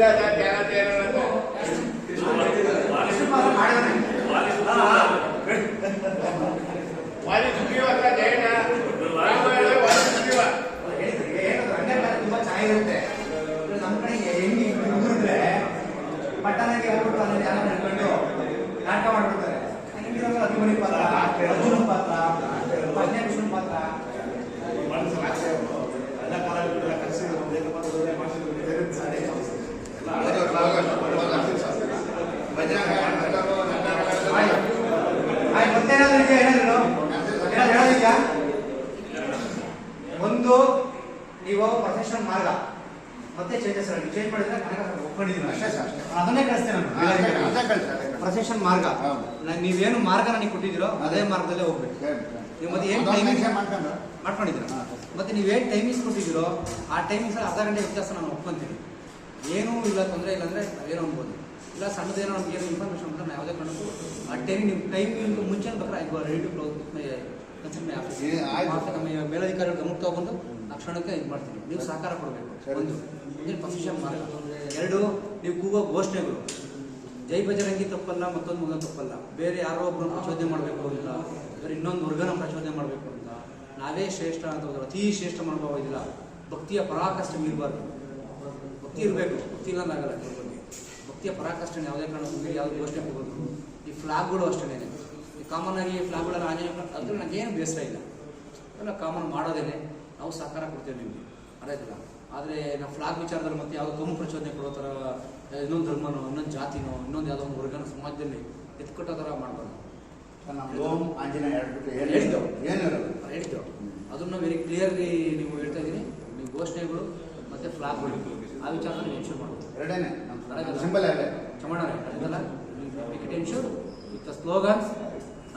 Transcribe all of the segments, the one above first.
ಇಲ್ಲ ಸರ್ ಜಾಗ್ರತೆ ಏನನ್ನೋದು. ಕೃಷ್ಣ ಪತ್ರ ಮಾಡಿದಾನೆ ವಾಲಿ ಸುಗ್ರೀವ ಅಲ್ಲ ಜಯಣ್ಣ ರಾಮಾಯಣ ವಾಲಿ ಸುಗ್ರೀವ ಹೇಳಿದ್ರು ಹೇಳಿದ್ರು ಹಂಗೆ ಬೇರೆ ತುಂಬಾ ಚೆನ್ನಾಗಿರುತ್ತೆ ಇದು ನಮ್ಮ ಕಡೆ ಹೆಂಗಿ ಹುಡುಗರಿದ್ರೆ ಪಟ್ಟಣಕ್ಕೆ ಹೋಗ್ಬಿಟ್ಟು ಅಲ್ಲಿ ಜನ ನಡ್ಕೊಂಡು ನಾಟಕ ಮಾಡ್ಬಿಡ್ತಾರೆ ಹೆಂಗಿರೋದು ಅಭಿಮನ್ಯು ಪಾತ್ರ ಅರ್ಜುನ ಪಾತ್ರ ಫಸ್ಟ್ನೇ ಕೃಷ್ಣ ಪಾತ್ರ ಎಲ್ಲ ಕಲಾವಿದರೆಲ್ಲ ಕರೆಸಿದ್ರು ಏನಪ್ಪ ಅಂತಂದ್ರೆ ಮಾಡಿಸಿದ್ರು ಬೇರೆ ಸಾರಿ ಹೋಗೋದು, ಹೋಗೋದು, ಹೋಗೋದು. ಭಜನೆ ಮಾಡ್ತಾರೆ, ನಾಟಕ ಆಯ್ತು ಮಾಡ್ತಾರೆ. ಆಯ್ತು ಮತ್ತೇನಾದ್ರು ಇದೆಯಾ ಏನಾದ್ರು ಏನಾದ್ರು ಹೇಳೋದಿದ್ಯಾ ಒಂದು ನೀವು ಪ್ರೊಫೆಷನಲ್ ಮಾರ್ಗ ಮತ್ತೆ ಚೇಂಜಸ್ ಚೇಂಜ್ ಮಾಡಿದ್ರೆ ಕನಕ ಒಪ್ಕೊಂಡಿದ್ದೀನಿ ಅಷ್ಟೇ ಸರ್, ಅಷ್ಟೇ. ಅದನ್ನೇ ಕಳಿಸ್ತೇನೆ ಕಳ್ಸಿ. ಪ್ರೊಫೆಷನ್ ಮಾರ್ಗ ನೀವೇನು ಮಾರ್ಗ ನನಗೆ ಕೊಟ್ಟಿದ್ದೀರೋ ಅದೇ ಮಾರ್ಗದಲ್ಲೇ ಹೋಗ್ಬೇಕು. ನೀವು ಮತ್ತೆ ಏನು ಟೈಮಿಂಗ್ಸ್ ಮಾಡ್ಕೊಂಡಿದ್ದೀರ. ಮತ್ತೆ ನೀವೇನು ಟೈಮಿಂಗ್ಸ್ ಕೊಟ್ಟಿದ್ದೀರೋ ಆ ಟೈಮಿಂಗ್ಸ್ ಅರ್ಧ ಗಂಟೆ ವ್ಯತ್ಯಾಸ ನಾನು ಒಪ್ಕೊಂತೀನಿ ಏನೂ ಇಲ್ಲ ತೊಂದರೆ ಇಲ್ಲ ಅಂದರೆ ಏನೋ ಅನ್ಬೋದು ಇಲ್ಲ ಸಣ್ಣದೇನೋ ನಮ್ಗೆ ಏನು ಇನ್ಫಾರ್ಮೇಷನ್ ಅಂತ ನಾವು ಯಾವುದೇ ಕಾರಣಕ್ಕೂ ಆ ಟೈಮ್ ನಿಮ್ಮ ಟೈಮಿಂಗ್ ಮುಂಚೆ ಬೇಕಾದ್ರೆ ಐದು ರೆಡಿ ಟು ಕ್ಲೋಸ್ ಕನ್ಸಲ್ಟ್ ಮೇಲಧಿಕಾರಿಗಳು ಗಮನಕ್ಕೆ ತಗೊಂಡು ಆ ಕ್ಷಣಕ್ಕೆ ಇದು ಮಾಡ್ತೀನಿ ನೀವು ಸಹಕಾರ ಕೊಡಬೇಕು. ಒಂದು ಮುಂದಿನ ಪ್ರೊಫೆಷನ್ ಮಾರ್ಗ ಎರಡು ನೀವು ಕೂಗೋ ಘೋಷಣೆಗಳು. ಜೈ ಬಜರಂಗಿ ತಪ್ಪಲ್ಲ ಮತ್ತೊಂದು ಮಗ ತಪ್ಪಲ್ಲ. ಬೇರೆ ಯಾರೋ ಒಬ್ಬರು ಪ್ರಚೋದನೆ ಮಾಡಬೇಕು ಅಂತ. ಬೇರೆ ಇನ್ನೊಂದು ವರ್ಗನ ಪ್ರಚೋದನೆ ಮಾಡಬೇಕು ಅಂತ. ನಾವೇ ಶ್ರೇಷ್ಠ ಅಂತ ಹೋದ್ರೆ ಅತೀ ಶ್ರೇಷ್ಠ ಮಾಡ್ಬೋದಿಲ್ಲ ಭಕ್ತಿಯ ಪರಾಕಷ್ಟ ಇರಬಾರ್ದು ಭಕ್ತಿ ಇರಬೇಕು. ಭಕ್ತಿ ಆಗಲ್ಲ ಬಗ್ಗೆ. ಭಕ್ತಿಯ ಪರಾಕಷ್ಟ ಯಾವುದೇ ಕಾರಣಕ್ಕೂ ಯಾವುದೇ ಯೋಚನೆ ಘೋಷಣೆ ಹೋಗೋದು ಈ ಫ್ಲಾಗ್ಗಳು ಅಷ್ಟೇ ಈ ಕಾಮನ್ ಆಗಿ ಫ್ಲಾಗ್ಗಳ flag ಅದ್ರ ನನಗೇನು ಬೇಸರ ಇಲ್ಲ. ಎಲ್ಲ ಕಾಮನ್ ಮಾಡೋದೇನೆ. ನಾವು ಸಹಕಾರ ಕೊಡ್ತೇವೆ ನಿಮಗೆ. ಅದಾಯ್ತಲ್ಲ ಆದರೆ ನಾವು ಫ್ಲಾಗ್ ವಿಚಾರದಲ್ಲಿ ಮತ್ತೆ ಯಾವುದೋ ಕಮ್ಮು ಪ್ರಚೋದನೆ ಕೊಡೋ ಥರ ಇನ್ನೊಂದು ಧರ್ಮನೋ ಇನ್ನೊಂದು ಜಾತಿನೋ ಇನ್ನೊಂದು ಯಾವುದೋ ಒಂದು ವರ್ಗನ ಸಮಾಜದಲ್ಲಿ ಎತ್ಕೊಟ್ಟೋ ಥರ ಮಾಡಬಾರ್ದು. ಸರ್, ನಾವು ಓಂ ಆಂಜನೇಯ ಹೇಳ್ಬಿಟ್ಟು ಏನು ಹೇಳಿದ್ದು. ಏನು ಇರೋದು ನಾನು ಹೇಳಿದ್ದು. ಅದನ್ನು ವೆರಿ ಕ್ಲಿಯರ್ಲಿ ನೀವು ಹೇಳ್ತಾ ಇದ್ದೀನಿ ನೀವು ಘೋಷಣೆಗಳು ಮತ್ತೆ ಫ್ಲಾಗ್ ಆ ವಿಚಾರದಲ್ಲಿ ಮೆನ್ಷನ್ ಮಾಡೋದು ಎರಡನೇ? Symbol make it ensure with slogans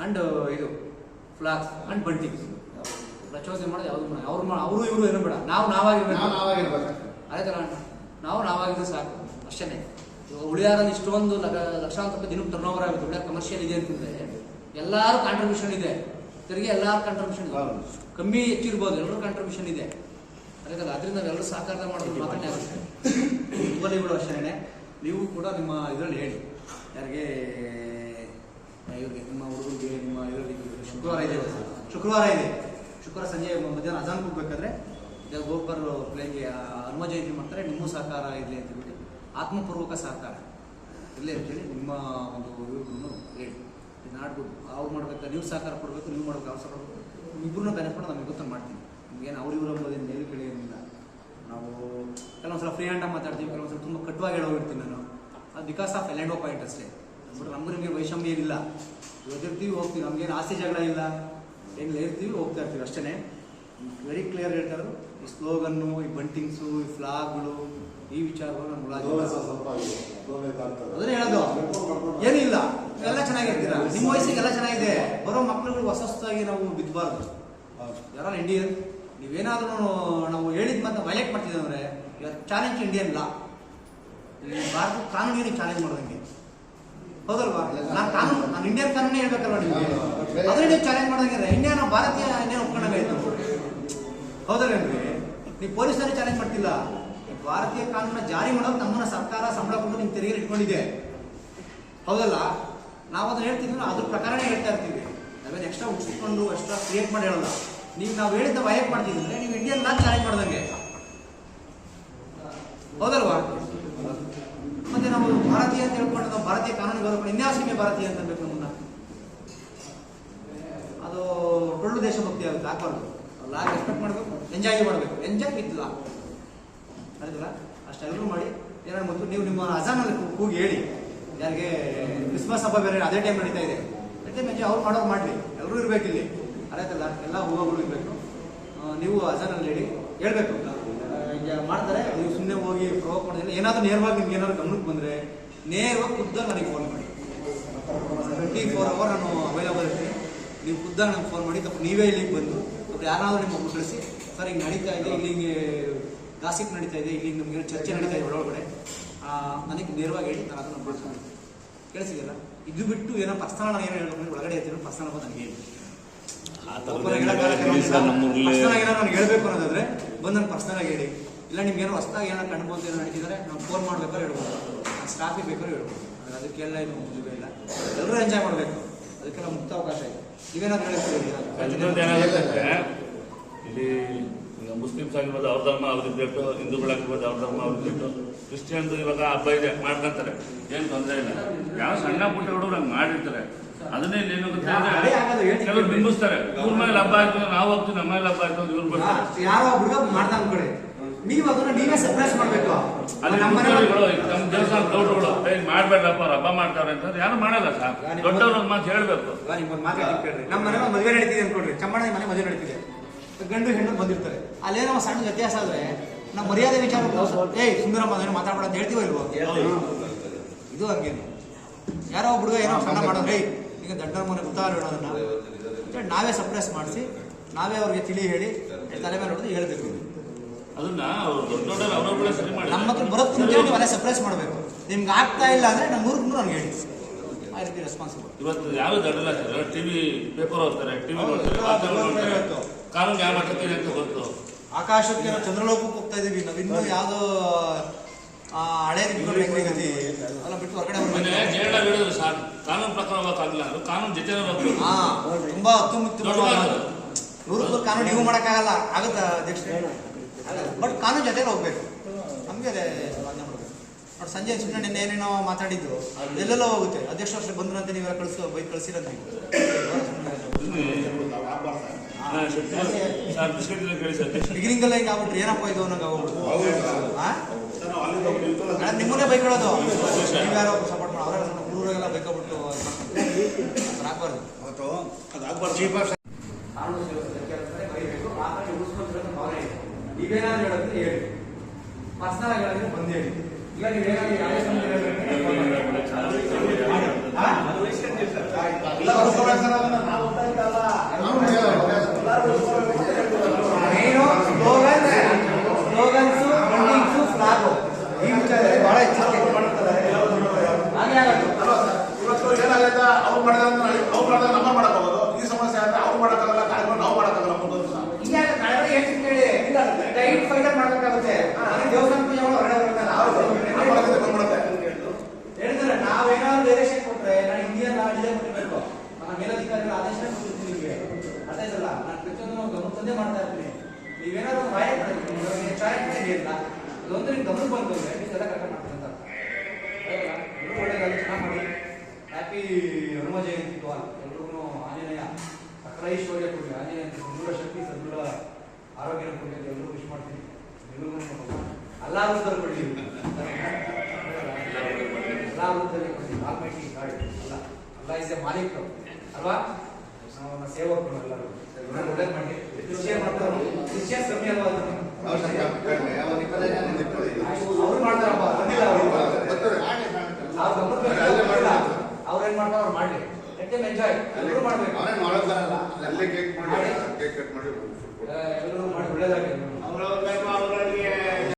and ಇದು ಫ್ಲಾಗ್ಸ್ ಅಂಡ್ ಬಂಟಿಂಗ್ಸ್ ಪ್ರಚೋದನೆ ಮಾಡೋದು ಯಾವುದು ಅವ್ರು ಮಾ ಅವರು ಇವರು ಏನೂ ಬೇಡ. ನಾವು ನಾವಾಗಿರ್ಬೇಕು. ನಾವು ಅದೇ ಥರ ನಾವು ನಾವಾಗಿದ್ರೆ ಸಾಕು. ಅಷ್ಟೇ ಇವಾಗ ಉಳಿಯಾರಲ್ಲಿ ಇಷ್ಟೊಂದು ಲಕ್ಷಾಂತರ ರೂಪಾಯಿ ದಿನಕ್ಕೆ ಟರ್ನ್ ಓವರ್ ಆಗುತ್ತೆ. ಉಳಿಯಾರ ಕಮರ್ಷಿಯಲ್ ಇದೆ ಅಂತಂದ್ರೆ ಎಲ್ಲರೂ ಕಾಂಟ್ರಿಬ್ಯೂಷನ್ ಇದೆ. ತೆರಿಗೆ ಎಲ್ಲಾರು ಕಾಂಟ್ರಿಬ್ಯೂಷನ್. ಕಮ್ಮಿ ಹೆಚ್ಚಿರ್ಬೋದು. ಎಲ್ಲರೂ ಕಾಂಟ್ರಿಬ್ಯೂಷನ್ ಇದೆ. ಅದಕ್ಕಲ್ಲ ಅದರಿಂದ ನಾವೆಲ್ಲರೂ ಸಹಕಾರ ಮಾಡೋದು ಮಾತನ್ನೇ ಆಗುತ್ತೆ ಹುಬ್ಬಳ್ಳಿಗಳು ಅಷ್ಟೇ ನೀವು ಕೂಡ ನಿಮ್ಮ ಇದರಲ್ಲಿ ಹೇಳಿ. ಯಾರಿಗೆ ಇವ್ರಿಗೆ ನಿಮ್ಮ ಹುಡುಗರಿಗೆ ನಿಮ್ಮ ಇದರಲ್ಲಿ ಶುಕ್ರವಾರ ಇದೆ ಶುಕ್ರವಾರ ಇದೆ. ಶುಕ್ರವಾರ ಸಂಜೆ ಮಧ್ಯಾಹ್ನ ಅಜಾನ್ ಹೋಗ್ಬೇಕಾದ್ರೆ ಗೋಪರ್ ಪ್ಲೇಗೆ ಹನುಮ ಜಯಂತಿ ಮಾಡ್ತಾರೆ ನಿಮ್ಮ ಸಹಕಾರ ಇರಲಿ ಅಂತ ಹೇಳ್ಬಿಟ್ಟು ಆತ್ಮಪೂರ್ವಕ ಸಹಕಾರ. ಇರಲಿ ಅಂತೇಳಿ ನಿಮ್ಮ ಒಂದು ಇವ್ರನ್ನು ಹೇಳಿ. ನಾಡ್ಬೋದು ಅವ್ರು ಮಾಡ್ಬೇಕಾದ್ರೆ ನೀವು ಸಹಕಾರ ಕೊಡಬೇಕು, ನೀವು ಮಾಡ್ಬೇಕು ಅವ್ರು ಸಹಕಾರ ಇಬ್ಬರನ್ನ ಬೆನಿಫಿಟ್ ನಮಗೆ ಗೊತ್ತ ಮಾಡ್ತೀನಿ ನಿಮ್ಗೇನು ಅವ್ರು ಇವ್ರ ಅಂಬೋದೇನು ಮೇಲು ಕೇಳಿ ಏನಿಲ್ಲ. ನಾವು ಕೆಲವೊಂದ್ಸಲ ಫ್ರೀ ಹ್ಯಾಂಡ ಮಾತಾಡ್ತೀವಿ, ಕೆಲವೊಂದ್ಸಲ ತುಂಬ ಕಟ್ಟುವಾಗಿ ಹೇಳೋಗಿರ್ತೀನಿ ನಾನು. ಅದು ಬಿಕಾಸ್ ಆಫ್ ಎಲೆಂಡೋ ಪಾಯಿಂಟ್ ಅಷ್ಟೇ. ಬಟ್ ನಮ್ಗೆ ನಿಮಗೆ ವೈಷಮ್ಯ ಏನಿಲ್ಲ ಇವತ್ತಿರ್ತೀವಿ, ಹೋಗ್ತೀವಿ. ನಮಗೇನು ಆಸೆ ಜಗಳ ಇಲ್ಲ. ಏನಿಲ್ಲ ಹೇಳ್ತೀವಿ ಹೋಗ್ತಾ ಇರ್ತೀವಿ ಅಷ್ಟೇ ವೆರಿ ಕ್ಲಿಯರ್ ಹೇಳ್ತಾ ಇರೋದು ಈ ಸ್ಲೋಗನ್ನು ಈ ಬಂಟಿಂಗ್ಸು ಈ ಫ್ಲಾಗ್ಗಳು ಈ ವಿಚಾರಗಳು ನಮ್ಮ ಅದನ್ನೇ ಹೇಳೋದು. ಏನಿಲ್ಲ ಎಲ್ಲ ಚೆನ್ನಾಗಿರ್ತೀರ ನಿಮ್ಮ ವಯಸ್ಸಿಗೆ ಎಲ್ಲ ಚೆನ್ನಾಗಿದೆ. ಬರೋ ಮಕ್ಕಳುಗಳು ಹೊಸ ಹೊಸದಾಗಿ ನಾವು ಬಿದ್ದಬಾರ್ದು ಯಾರು ಯಾರಲ್ಲ ಇಂಡಿಯನ್ ನೀವೇನಾದ್ರೂ ನಾವು ಹೇಳಿದ ಮತ್ತೆ ವೈಲೇಟ್ ಮಾಡ್ತಿದ್ದೆ ಅಂದ್ರೆ ಚಾಲೆಂಜ್ ಇಂಡಿಯನ್ ಲಾ ಭಾರತದ ಭಾರತ ಕಾನೂನಿಗೆ ಚಾಲೆಂಜ್ ಮಾಡೋದಂಗೆ. ಹೌದಲ್ವಾ ನಾನು ಕಾನೂನು ನಾನು ಇಂಡಿಯನ್ ಕಾನೂನೇ ಹೇಳ್ಬೇಕಲ್ವಾ ನಿಮಗೆ. ಅದನ್ನ ನೀವು ಚಾಲೆಂಜ್ ಮಾಡಿದಂಗೆ ಇಂಡಿಯಾ ನಾವು ಭಾರತೀಯ ಇಂಡಿಯನ್ ಒಪ್ಕೊಂಡಾಗಾಯ್ತು ಹೌದಲ್ವೇನ್ರಿ ನೀವು ಪೊಲೀಸರಿಗೆ ಚಾಲೆಂಜ್ ಮಾಡ್ತಿಲ್ಲ. ಭಾರತೀಯ ಕಾನೂನ ಜಾರಿ ಮಾಡೋದು ನಮ್ಮನ್ನ ಸರ್ಕಾರ ಸಂಬಳ ಕೊಟ್ಟು ನಿಮ್ಮ ತೆರಿಗೆ ಇಟ್ಕೊಂಡಿದೆ. ಹೌದಲ್ಲ? ನಾವು ಅದನ್ನ ಹೇಳ್ತಿದ್ವಿ ಅದ್ರ ಪ್ರಕಾರನೇ ಹೇಳ್ತಾ ಇರ್ತೀವಿ. ನಾವೇನು ಎಕ್ಸ್ಟ್ರಾ ಉಳಿಸ್ಕೊಂಡು ಎಕ್ಸ್ಟ್ರಾ ಕ್ರಿಯೇಟ್ ಮಾಡಿ ಹೇಳಲ್ಲ. ನೀವು ನಾವು ಹೇಳಿದ್ದ ವಯಕ್ ಮಾಡ್ತಿದ್ರೆ ನೀವು ಇಂಡಿಯನ್ ನಾನು ಚಾಲೆಂಜ್ ಮಾಡ್ದಂಗೆ. ಹೌದಲ್ವಾ? ಮತ್ತೆ ನಾವು ಭಾರತೀಯ ಅಂತ ಹೇಳ್ಕೊಂಡು ಭಾರತೀಯ ಕಾನೂನು ಗೌರವ ಇನ್ಯಾಸೀಮೆ ಭಾರತೀಯ ಅಂತ ಅನ್ಬೇಕು ನಮ್ಮನ್ನ. ಅದು ಟೊಳ್ಳು ದೇಶಭಕ್ತಿ ಆಗುತ್ತೆ ಹಾಕೋದು ಲಾ ರೆಸ್ಪೆಕ್ಟ್ ಮಾಡಬೇಕು. ಎಂಜಾಯ್ ಮಾಡಬೇಕು. ಎಂಜಾಯ್ ವಿತ್ ಲಾ ಅದಿಲ್ಲ ಅಷ್ಟೆಲ್ಲರೂ ಮಾಡಿ. ಏನಾದ್ರು ಮತ್ತು ನೀವು ನಿಮ್ಮ ಅಜಾನಲ್ಲಿ ಕೂಗಿ ಹೇಳಿ. ಯಾರಿಗೆ ಕ್ರಿಸ್ಮಸ್ ಹಬ್ಬ ಬೇರೆ ಅದೇ ಟೈಮ್ ನಡೀತಾ ಇದೆ. ಅದೇ ಟೈಮ್ ಅವ್ರು ಮಾಡೋರು ಮಾಡಲಿ. ಎಲ್ಲರೂ ಇರಬೇಕು ಇಲ್ಲಿ. ಅದಾಯ್ತಲ್ಲ ಎಲ್ಲ ಹೂವುಗಳು ಇರಬೇಕು. ನೀವು ಅಜಾನಲ್ಲಿ ಹೇಳಿ. ಹೇಳ್ಬೇಕು. ಮಾಡ್ತಾರೆ. ನೀವು ಸುಮ್ಮನೆ ಹೋಗಿ ಪ್ರೋಕ್ ಮಾಡಿದ್ರೆ ಏನಾದರೂ ನೇರವಾಗಿ ನಿಮ್ಗೆ ಏನಾದ್ರು ಗಮನಕ್ಕೆ ಬಂದರೆ ನೇರವಾಗಿ ಖುದ್ದ ನನಗೆ ಫೋನ್ ಮಾಡಿ. ಟ್ವೆಂಟಿ ಫೋರ್ ಅವರ್ ನಾನು ಅವೈಲೇಬಲ್ ಇರ್ತೀನಿ. ನೀವು ಖುದ್ದ ನನಗೆ ಫೋನ್ ಮಾಡಿ ತಪ್ಪು ನೀವೇ ಇಲ್ಲಿಗೆ ಬಂದು ಅವ್ರು ಯಾರಾದರೂ ನಿಮ್ಮ ಒಬ್ರು ಕಳಿಸಿ ಸರ್ ಹಿಂಗೆ ನಡೀತಾ ಇದೆ ಇಲ್ಲಿ ಹಿಂಗೆ ಗಾಸಿಪ್ ನಡೀತಾ ಇದೆ ಇಲ್ಲಿ ನಿಮಗೆ ಚರ್ಚೆ ನಡೀತಾ ಇದೆ ಒಳಗಡೆ. ನನಗೆ ನೇರವಾಗಿ ಹೇಳಿ ನಾನು ಅದನ್ನು ಮಾಡ್ತೀನಿ. ಕೇಳಿಸಿದೆಯಲ್ಲ? ಇದು ಬಿಟ್ಟು ಏನೋ ಪರ್ಸನಲ್ ನಾನು ಏನೋ ಹೇಳ್ಬೇಕು ಒಳಗಡೆ ಇರ್ತೀನಿ ಪರ್ಸನಲ್ ಬಂದು ನನಗೆ ಹೇಳಿ. ನನಗೆ ಹೇಳ್ಬೇಕು ಅನ್ನೋದಾದ್ರೆ ಬಂದು ನಾನು ಪರ್ಸನಲ್ ಆಗಿ ಹೇಳಿ. ಇಲ್ಲ ನಿಮ್ಗೆ ಏನೋ ಹೊಸದಾಗಿ ಏನೋ ಕಂಡು ಬಂತು ಏನೋ ನಡೀತಿದ್ರೆ ನಾನು ಫೋನ್ ಮಾಡ್ಬೇಕಾದ್ರೆ ಹೇಳ್ಬೋದು. ನಾನು ಸ್ಟಾಫಿಗೆ ಬೇಕಾದ್ರೆ ಹೇಳ್ಬೋದು. ಅದಕ್ಕೆಲ್ಲ ಏನು ಮುಜುಗ ಇಲ್ಲ. ಎಲ್ಲರೂ ಎಂಜಾಯ್ ಮಾಡಬೇಕು. ಅದಕ್ಕೆಲ್ಲ ಮುಕ್ತ ಅವಕಾಶ ಇದೆ. ನೀವೇನಾದ್ರು ಅಂದ್ರೆ ಇಲ್ಲಿ ಮುಸ್ಲಿಮ್ಸ್ ಆಗಿರ್ಬೋದು ಅವ್ರ ಧರ್ಮ ಅವ್ರಿಗೆ ಬಿಟ್ಟು ಹಿಂದೂಗಳಾಗಿರ್ಬೋದು ಅವ್ರ ಧರ್ಮ ಅವ್ರಿಗೆ ಬಿಟ್ಟು ಕ್ರಿಶ್ಚಿಯನ್ದು ಇವಾಗ ಹಬ್ಬ ಇದೆ ಮಾಡ್ಕೊಂತಾರೆ. ಏನು ತೊಂದರೆ ಇಲ್ಲ. ಯಾವ ಸಣ್ಣ ಪುಟ್ಟ ಹುಡುಗರು ಹಂಗೆ ಮಾಡಿರ್ತಾರೆ. ಅದನ್ನೇ ಹೇಳ್ತೀನಿ. ಕೆಲವರು ಬಿಂಬಿಸ್ತಾರೆ. ಇವ್ರ ಮೇಲೆ ಹಬ್ಬ ಆಯ್ತು ನಾವು ಹೋಗ್ತೀವಿ ನಮ್ಮ ಮೇಲೆ ಹಬ್ಬ ಆಯ್ತು ಇವ್ರು ಬರ್ತಾರೆ. ನೀವು ಅದನ್ನ ನೀವೇ ಸಪ್ರೈಸ್ ಮಾಡಬೇಕು. ಮಾಡ್ಬೇಡ್ರಪ್ಪ ಹಬ್ಬ ಮಾಡ್ತಾರೆ ಅಂತ ಯಾರು ಮಾಡಲ್ಲ ಸರ್? ದೊಡ್ಡವ್ರು ಒಂದು ಮಾತು ಹೇಳ್ಬೇಕು. ನಮ್ಮ ಮನೆ ಮದುವೆ ನಡೀತಿದೆ ಅನ್ಕೊಳ್ರಿ. ಚಮ್ಮಣ್ಣ ಮನೆ ಮದುವೆ ನಡೀತಿದೆ. ಗಂಡು ಹೆಣ್ಣು ಬಂದಿರ್ತಾರೆ. ಅಲ್ಲೇನೋ ಸಣ್ಣ ವ್ಯತ್ಯಾಸ ಆದ್ರೆ ನಮ್ಮ ಮರ್ಯಾದೆ ವಿಚಾರ ಏಯ್ ಸುಂದರಮ್ಮ ಏನೋ ಮಾತಾಡ್ಬೇಡ ಅಂತ ಹೇಳ್ತೀವೋ ಇಲ್ವೋ? ಇದು ಹಂಗೇನು. ಯಾರೋ ಒಬ್ಬ ಹುಡುಗ ಏನೋ ಸಣ್ಣ ಮಾಡೋದು ಏಯ್ ಈಗ ದೊಡ್ಡವ್ರ ಮನೆ ಗೊತ್ತಾಗಲ್ಲ ಹೇಳೋದನ್ನ. ಅಂತೇಳಿ ನಾವೇ ಸಪ್ರೈಸ್ ಮಾಡಿಸಿ ನಾವೇ ಅವ್ರಿಗೆ ತಿಳಿ ಹೇಳಿ ತಲೆ ಮೇಲೆ ಹೊಡೆದು ಹೇಳ್ಬೇಕು. ಅದನ್ನ ಅವ್ರು ದೊಡ್ಡ ದೊಡ್ಡವರು ಅವ್ರೊಬ್ಬಳೆ ಸರಿ ಮಾಡಿ ನಮ್ಮ ಹತ್ರ ಬರೋದು ಮುಂಚೆ ನೀವು ಅದೇ ಸರ್ಪ್ರೈಸ್ ಮಾಡಬೇಕು. ನಿಮ್ಗೆ ಆಗ್ತಾ ಇಲ್ಲ ಅಂದ್ರೆ ನಮ್ಮ ನೂರಕ್ಕೆ ನೂರು ನನಗೆ ಹೇಳಿ. ಆ ರೀತಿ ರೆಸ್ಪಾನ್ಸಿಬಲ್ ಇವತ್ತು ಯಾರು ದೊಡ್ಡಲ್ಲ ಸರ್? ಟಿವಿ ಪೇಪರ್ ಓದ್ತಾರೆ ಟಿವಿ ನೋಡ್ತಾರೆ ಕಾನೂನು ಯಾವ ಮಟ್ಟಕ್ಕೆ ಅಂತ ಗೊತ್ತು. ಆಕಾಶಕ್ಕೆ ನಾವು ಚಂದ್ರಲೋಕಕ್ಕೆ ಹೋಗ್ತಾ ಇದೀವಿ. ನಾವು ಇನ್ನೂ ಯಾವ್ದೋ ಆ, ಹಳೆ ಗತಿ. ಅದೆಲ್ಲ ಬಿಟ್ಟು ಹೊರಗಡೆ ಜೇಳ ಹೇಳಿದ್ರು ಸರ್ ಕಾನೂನು ಪ್ರಕಾರ ಹೋಗಕ್ಕಾಗಲ್ಲ ಅದು ಕಾನೂನು ಜೊತೆ ಹಾಂ ತುಂಬಾ ಹತ್ತೊಂಬತ್ತು ದೊಡ್ಡ ಮಾತು. ನೂರು ಕಾನೂನು ನೀವು ಮಾಡೋಕ್ಕಾಗಲ್ಲ. ಆಗುತ್ತಾ ಅಧ್ಯಕ್ಷ ಬಟ್ ಕಾನೂನು ಜೊತೆಗೆ ಹೋಗ್ಬೇಕು. ನಮಗೆ ಅದೇ ವಾದನೆ ಮಾಡ್ಬೇಕು ನೋಡಿ ಸಂಜೆ ಸುಮ್ಮನೆ ನಿನ್ನೆ ಏನೇನೋ ಮಾತಾಡಿದ್ದು ಎಲ್ಲೆಲ್ಲೋ ಹೋಗುತ್ತೆ. ಅಧ್ಯಕ್ಷ ವರ್ಷ ಅಂತ ನೀವೆಲ್ಲ ಕಳಿಸೋ ಬೈಕ್ ಕಳಿಸಿರೋದು ಸರ್ ಬಿಗಿನಿಂಗ್ ಎಲ್ಲ ಹಿಂಗೆ ಆಗ್ಬಿಟ್ರಿ. ಏನಪ್ಪ ಇದು ಅನ್ನೋಂಗೆ ಆಗ್ಬಿಟ್ಟು ನಾವು ನಿಮ್ಮನ್ನೇ ಬೈಕ್ ಹೇಳೋದು ನೀವು ಯಾರೋ ಸಪೋರ್ಟ್ ಮಾಡಿ. ಅವರೆಲ್ಲ ಬೈಕೊಬಿಟ್ಟು ಆಗ್ಬಾರ್ದು ಅದು ಆಗ್ಬಾರ್ದು. ಚೀಪ್ ಆಫ್ ನೀವೇನಾದ್ರು ಹೇಳೋದ್ರೆ ಹೇಳಿ. ಪರ್ಸನಲ್ ಆಗಿ ಹೇಳಿದ್ರೆ ಬಂದು ಹೇಳಿ. ಇಲ್ಲ ನೀವೇನಾದ್ರು ಯಾವುದೇ ಅವ್ರು ಹೇಳಿದ್ರೆ ಅವ್ರು ಎಲ್ಲ ನಮ್ಮ ಸರ್ ಅದನ್ನ ನಾವು ಒಬ್ಬರೇ ಇದ್ದಲ್ಲ. ಎಲ್ಲರೂ ಉಳ್ಸ್ಕೊಬೇಕು. Main slogans slogans buntings flag ಈ ವಿಚಾರದಲ್ಲಿ ಬಹಳ ಎಚ್ಚರಿಕೆ ಹಾಗೆ ಆಗುತ್ತೆ ಇವತ್ತು ಏನಾಗೈತೆ ಅವ್ರು ಮಾಡಿದ್ರೆ ಅವ್ರು ಮಾಡಿದ್ರೆ ನಮ್ಮ ಮಾಡಕ್ ಹೋಗೋದು ಈ ಸಮಸ್ಯೆ ಆದ್ರೆ ಅವ್ರು ಮಾಡಕ್ಕಾಗಲ್ಲ ಕಾರ್ಯಕ್ರಮ ನಾವು ಮಾಡಕ್ಕಾಗಲ್ಲ ಮುಂದೊಂದು ದಿವಸ ಈಗ ಕಳೆದ ಎಷ್ಟು ಕೇಳಿ ಟೈಟ್ ಫೈಟರ್ ಮಾಡ್ಬೇಕಾಗುತ್ತೆ ನನಗೆ ದೇವಸ್ಥಾನ ಪೂಜೆ ಮಾಡೋ ಹೊರಗಡೆ ಬರ್ತಾರೆ ನಾವು ಮಾಡೋದಿದ್ರೆ ಬಂದ್ಬಿಡುತ್ತೆ ಹೇಳ್ತಾರೆ ನಾವೇನಾದ್ರು ಡೈರೆಕ್ಷನ್ ಕೊಟ್ರೆ ನಾನು ಇಂಡಿಯನ್ ಲಾ ಇಲ್ಲೇ ಕೊಟ್ಟಿರ್ಬೇಕು ನನ್ನ ಮೇಲಧಿಕಾರಿಗಳ ಆದೇಶ ಕೊಟ್ಟಿರ್ತೀನಿ ನಿಮಗೆ ಅರ್ಥ ಆಯ್ತಲ್ಲ ನಾನು ತಂದೆ ಮಾಡ್ತಾ ಇರ್ತೀನಿ. ನೀವೇನಾದ್ರು ಒಂದು ಮಾಡಿದ್ರೆ ಟ್ರೈ ಮಾಡಿಲ್ಲ ಅದೊಂದು ನಿಮ್ಗೆ ಗಮನ ಬಂತು ಅಂದ್ರೆ ನೀವು ಎಲ್ಲ ಕರೆಕ್ಟ್ ಮಾಡ್ತೀನಿ ಅಂತ. ಎಲ್ಲರೂ ಎಲ್ರೂ ಚೆನ್ನಾಗಿ ಮಾಡಿ. ಹ್ಯಾಪಿ ಹನುಮ ಜಯಂತಿ ಎಲ್ರಿಗೂ ಆಂಜನೇಯ ಸಕಲ ಐಶ್ವರ್ಯ ಕೊಡಿ ಆಂಜನೇಯ ಸದೃಢ ಶಕ್ತಿ ಸದೃಢ ಆರೋಗ್ಯ ಕೊಡಿ ಅಂತ ಎಲ್ಲರೂ ವಿಶ್ ಮಾಡ್ತೀನಿ. ಎಲ್ಲರೂ ಅಲ್ಲ ವೃದ್ಧರು ಕೊಡಿ. ಎಲ್ಲ ಕೊಡಲಿ ಆಲ್ಮೈಟಿ ಗಾಡಿ ಅಲ್ಲ ಅಲ್ಲ, ಇಸ್ ಎ ಮಾಲೀಕ್ ಅಲ್ವಾ? ಸೇವಕರು ಎಲ್ಲರೂ. ಒಳ್ಳೇದು ಮಾಡಿ. ಕ್ರಿಶ್ಚಿಯನ್ ಮಾಡ್ತಾರೆ ಕ್ರಿಶ್ಚಿಯನ್ಸ್ ಕಮ್ಮಿ ಅಲ್ವಾ? ಅವ್ರು ಮಾಡ್ತಾರಪ್ಪ ಬಂದಿಲ್ಲ ಅವರು. ಅವ್ರು ಅವ್ರು ಏನ್ ಮಾಡ್ತಾರೆ ಅವ್ರು ಮಾಡ್ಲಿ. ಲೆಟ್ ದೆಮ್ ಎಂಜಾಯ್ ಎಲ್ಲರೂ ಮಾಡ್ಬೇಕು. ಅಲ್ಲೇ ಕೇಕ್ ಮಾಡಿ ಕೇಕ್ ಕಟ್ ಮಾಡಿ ಎಲ್ಲರೂ ಮಾಡಿ ಒಳ್ಳೇದಾಗಿ ಅವ್ರವ್ರ ಟೈಮ್ ಅವ್ರ